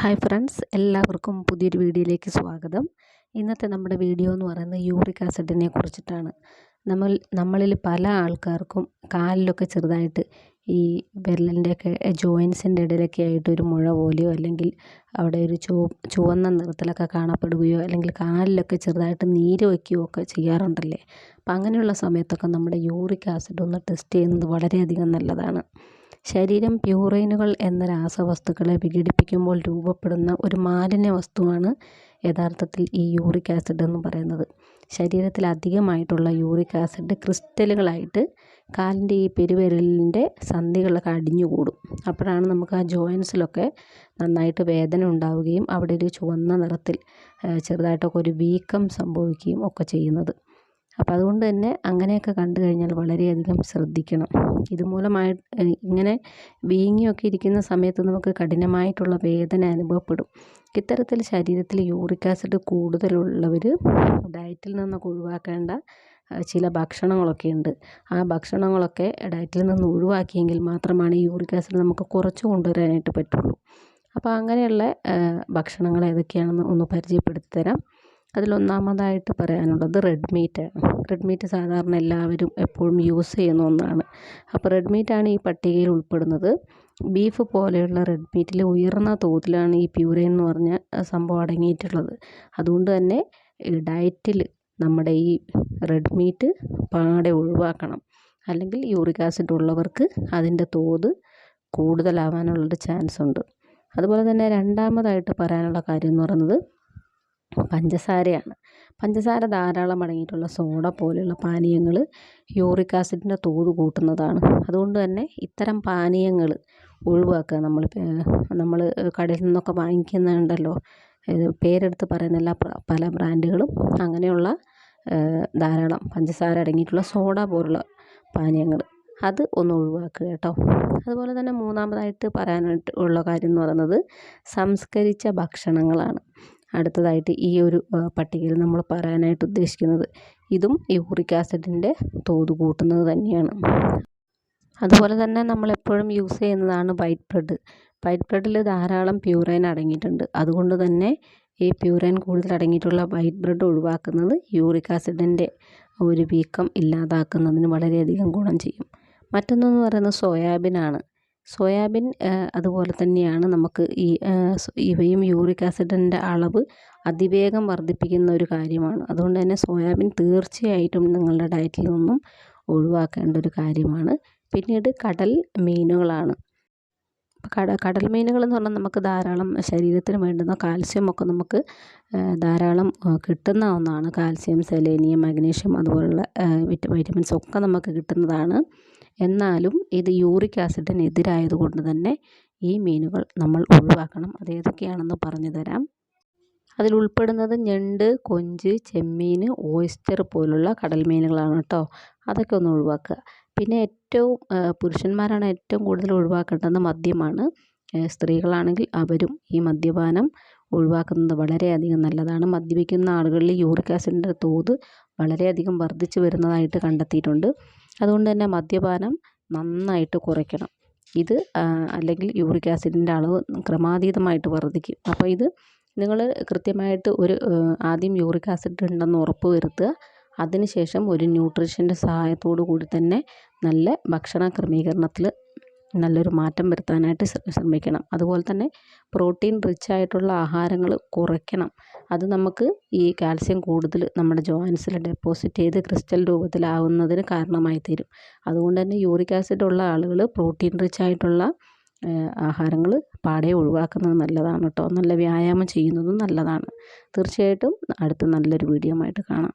Hi friends എല്ലാവർക്കും പുതിയൊരു വീഡിയോയിലേക്ക് സ്വാഗതം. ഇന്നത്തെ നമ്മുടെ വീഡിയോ എന്ന് പറയുന്നത് യൂറിക് ആസിഡിനെ കുറിച്ചിട്ടാണ്. നമ്മൾ നമ്മളിൽ പല ആൾക്കാർക്കും കാലിലൊക്കെ ചെറുതായിട്ട് ഈ വിരലിന്റെയൊക്കെ ജോയിൻസിന്റെ ഇടയിലൊക്കെ ആയിട്ട് ഒരു മുഴ പോലെയോ അല്ലെങ്കിൽ അവിടെ ഒരു ചുവ ചുവന്ന നിറത്തിലൊക്കെ കാണപ്പെടുകയോ അല്ലെങ്കിൽ കാലിലൊക്കെ ചെറുതായിട്ട് നീര് വയ്ക്കുകയോ ഒക്കെ ചെയ്യാറുണ്ടല്ലേ? അപ്പം അങ്ങനെയുള്ള സമയത്തൊക്കെ നമ്മുടെ യൂറിക് ആസിഡ് ഒന്ന് ടെസ്റ്റ് ചെയ്യുന്നത് വളരെയധികം നല്ലതാണ്. ശരീരം പ്യൂറൈനുകൾ എന്ന രാസവസ്തുക്കളെ വിഘടിപ്പിക്കുമ്പോൾ രൂപപ്പെടുന്ന ഒരു മാലിന്യ വസ്തുവാണ് യഥാർത്ഥത്തിൽ ഈ യൂറിക് ആസിഡ് എന്ന് പറയുന്നത്. ശരീരത്തിൽ അധികമായിട്ടുള്ള യൂറിക് ആസിഡ് ക്രിസ്റ്റലുകളായിട്ട് കാലിന്റെ ഈ പെരുവിരലിന്റെ സന്ധികളൊക്കെ അടിഞ്ഞുകൂടും. അപ്പോഴാണ് നമുക്ക് ആ ജോയിൻസിലൊക്കെ നന്നായിട്ട് വേദന ഉണ്ടാവുകയും അവിടെ ഒരു ചുവന്ന നിറത്തിൽ ചെറുതായിട്ടൊക്കെ ഒരു വീക്കം സംഭവിക്കുകയും ഒക്കെ ചെയ്യുന്നത്. അപ്പോൾ അതുകൊണ്ട് തന്നെ അങ്ങനെയൊക്കെ കണ്ടു കഴിഞ്ഞാൽ വളരെയധികം ശ്രദ്ധിക്കണം. ഇതുമൂലമായി ഇങ്ങനെ വീങ്ങിയൊക്കെ ഇരിക്കുന്ന സമയത്ത് നമുക്ക് കഠിനമായിട്ടുള്ള വേദന അനുഭവപ്പെടും. ഇത്തരത്തിൽ ശരീരത്തിൽ യൂറിക് ആസിഡ് കൂടുതലുള്ളവർ ഡയറ്റിൽ നിന്നൊക്കെ ഒഴിവാക്കേണ്ട ചില ഭക്ഷണങ്ങളൊക്കെ ഉണ്ട്. ആ ഭക്ഷണങ്ങളൊക്കെ ഡയറ്റിൽ നിന്ന് ഒഴിവാക്കിയെങ്കിൽ മാത്രമാണ് യൂറിക് ആസിഡ് നമുക്ക് കുറച്ച് കൊണ്ടുവരാനായിട്ട് പറ്റുള്ളൂ. അപ്പോൾ അങ്ങനെയുള്ള ഭക്ഷണങ്ങൾ ഏതൊക്കെയാണെന്ന് ഒന്ന് പരിചയപ്പെടുത്തി തരാം. അതിലൊന്നാമതായിട്ട് പറയാനുള്ളത് റെഡ് മീറ്റാണ് റെഡ് സാധാരണ എല്ലാവരും എപ്പോഴും യൂസ് ചെയ്യുന്ന ഒന്നാണ്. അപ്പോൾ റെഡ് മീറ്റാണ് ഈ പട്ടികയിൽ ഉൾപ്പെടുന്നത്. ബീഫ് പോലെയുള്ള റെഡ് മീറ്റിൽ ഉയർന്ന തോതിലാണ് ഈ പ്യൂരൈൻ എന്ന് പറഞ്ഞ സംഭവം അടങ്ങിയിട്ടുള്ളത്. അതുകൊണ്ട് തന്നെ ഡയറ്റിൽ നമ്മുടെ ഈ റെഡ് മീറ്റ് പാടെ ഒഴിവാക്കണം. അല്ലെങ്കിൽ യൂറിക് ആസിഡ് ഉള്ളവർക്ക് അതിന്റെ തോത് കൂടുതലാവാനുള്ളൊരു ചാൻസ് ഉണ്ട്. അതുപോലെ തന്നെ രണ്ടാമതായിട്ട് പറയാനുള്ള കാര്യം എന്ന് പറയുന്നത് പഞ്ചസാരയാണ്. പഞ്ചസാര ധാരാളം അടങ്ങിയിട്ടുള്ള സോഡ പോലെയുള്ള പാനീയങ്ങൾ യൂറിക് ആസിഡിന്റെ തോത് കൂട്ടുന്നതാണ്. അതുകൊണ്ട് തന്നെ ഇത്തരം പാനീയങ്ങൾ ഒഴിവാക്കുക. നമ്മൾ നമ്മൾ കടയിൽ നിന്നൊക്കെ വാങ്ങിക്കുന്നുണ്ടല്ലോ. പേരെടുത്ത് പറയുന്നില്ല പല ബ്രാൻഡുകളും അങ്ങനെയുള്ള ധാരാളം പഞ്ചസാര അടങ്ങിയിട്ടുള്ള സോഡ പോലുള്ള പാനീയങ്ങൾ അത് ഒന്ന് ഒഴിവാക്കുക കേട്ടോ. അതുപോലെ തന്നെ മൂന്നാമതായിട്ട് പറയാനായിട്ട് ഉള്ള കാര്യം എന്ന് പറയുന്നത് സംസ്കരിച്ച ഭക്ഷണങ്ങളാണ്. അടുത്തതായിട്ട് ഈ ഒരു പട്ടികയിൽ നമ്മൾ പറയാനായിട്ട് ഉദ്ദേശിക്കുന്നത് ഇതും യൂറിക് ആസിഡിന്റെ തോത് കൂട്ടുന്നത് തന്നെയാണ്. അതുപോലെ തന്നെ നമ്മളെപ്പോഴും യൂസ് ചെയ്യുന്നതാണ് വൈറ്റ് ബ്രെഡ് വൈറ്റ് ബ്രെഡിൽ ധാരാളം പ്യൂറൈൻ അടങ്ങിയിട്ടുണ്ട്. അതുകൊണ്ട് തന്നെ ഈ പ്യൂറൈൻ കൂടുതൽ അടങ്ങിയിട്ടുള്ള വൈറ്റ് ബ്രെഡ് ഒഴിവാക്കുന്നത് യൂറിക് ആസിഡിന്റെ ഒരു വീക്കം ഇല്ലാതാക്കുന്നതിന് വളരെയധികം ഗുണം ചെയ്യും. മറ്റൊന്നെന്ന് പറയുന്നത് സോയാബീനാണ്. സോയാബീൻ അതുപോലെ തന്നെയാണ് നമുക്ക് ഈ ഇവയും യൂറിക് ആസിഡിന്റെ അളവ് അതിവേഗം വർദ്ധിപ്പിക്കുന്ന ഒരു കാര്യമാണ്. അതുകൊണ്ട് തന്നെ സോയാബീൻ തീർച്ചയായിട്ടും നിങ്ങളുടെ ഡയറ്റിൽ നിന്നും ഒഴിവാക്കേണ്ട ഒരു കാര്യമാണ്. പിന്നീട് കടൽ മീനുകളാണ്. കട കടൽ മീനുകൾ എന്ന് പറഞ്ഞാൽ നമുക്ക് ധാരാളം ശരീരത്തിന് വേണ്ടുന്ന കാൽസ്യം ഒക്കെ നമുക്ക് ധാരാളം കിട്ടുന്ന ഒന്നാണ് കാൽസ്യം സെലേനിയം മഗ്നീഷ്യം അതുപോലുള്ള വൈറ്റമിൻസ് ഒക്കെ നമുക്ക് കിട്ടുന്നതാണ്. എന്നാലും ഇത് യൂറിക് ആസിഡിന് എതിരായതുകൊണ്ട് തന്നെ ഈ മീനുകൾ നമ്മൾ ഒഴിവാക്കണം. അത് ഏതൊക്കെയാണെന്ന് പറഞ്ഞു തരാം. അതിൽ ഉൾപ്പെടുന്നത് ഞണ്ട് കൊഞ്ച് ചെമ്മീൻ ഓയിസ്റ്റർ പോലുള്ള കടൽ മീനുകളാണ് കേട്ടോ. അതൊക്കെ ഒന്ന് ഒഴിവാക്കുക. പിന്നെ ഏറ്റവും പുരുഷന്മാരാണ് ഏറ്റവും കൂടുതൽ ഒഴിവാക്കേണ്ടത് മദ്യമാണ്. സ്ത്രീകളാണെങ്കിൽ അവരും ഈ മദ്യപാനം ഒഴിവാക്കുന്നത് വളരെയധികം നല്ലതാണ്. മദ്യപിക്കുന്ന ആളുകളിൽ യൂറിക് ആസിഡിന്റെ തോത് വളരെയധികം വർദ്ധിച്ചു വരുന്നതായിട്ട് കണ്ടെത്തിയിട്ടുണ്ട്. അതുകൊണ്ട് തന്നെ മദ്യപാനം നന്നായിട്ട് കുറയ്ക്കണം. ഇത് അല്ലെങ്കിൽ യൂറിക് ആസിഡിന്റെ അളവ് ക്രമാതീതമായിട്ട് വർദ്ധിക്കും. അപ്പോൾ ഇത് നിങ്ങൾ കൃത്യമായിട്ട് ഒരു ആദ്യം യൂറിക് ആസിഡ് ഉണ്ടെന്ന് ഉറപ്പ് വരുത്തുക. അതിനുശേഷം ഒരു ന്യൂട്രീഷന്റെ സഹായത്തോടു കൂടി തന്നെ നല്ല ഭക്ഷണ ക്രമീകരണത്തിൽ നല്ലൊരു മാറ്റം വരുത്താനായിട്ട് ശ്രമിക്കണം. അതുപോലെ തന്നെ പ്രോട്ടീൻ റിച്ച് ആയിട്ടുള്ള ആഹാരങ്ങൾ കുറയ്ക്കണം. അത് നമുക്ക് ഈ കാൽസ്യം കൂടുതൽ നമ്മുടെ ജോയിൻസിൽ ഡെപ്പോസിറ്റ് ചെയ്ത് ക്രിസ്റ്റൽ രൂപത്തിലാവുന്നതിന് കാരണമായി തീരും. അതുകൊണ്ട് തന്നെ യൂറിക് ആസിഡ് ഉള്ള ആളുകൾ പ്രോട്ടീൻ റിച്ച് ആയിട്ടുള്ള ആഹാരങ്ങൾ പാടെ ഒഴിവാക്കുന്നത് നല്ലതാണ് കേട്ടോ. നല്ല വ്യായാമം ചെയ്യുന്നതും നല്ലതാണ്. തീർച്ചയായിട്ടും അടുത്ത നല്ലൊരു വീഡിയോ ആയിട്ട് കാണാം.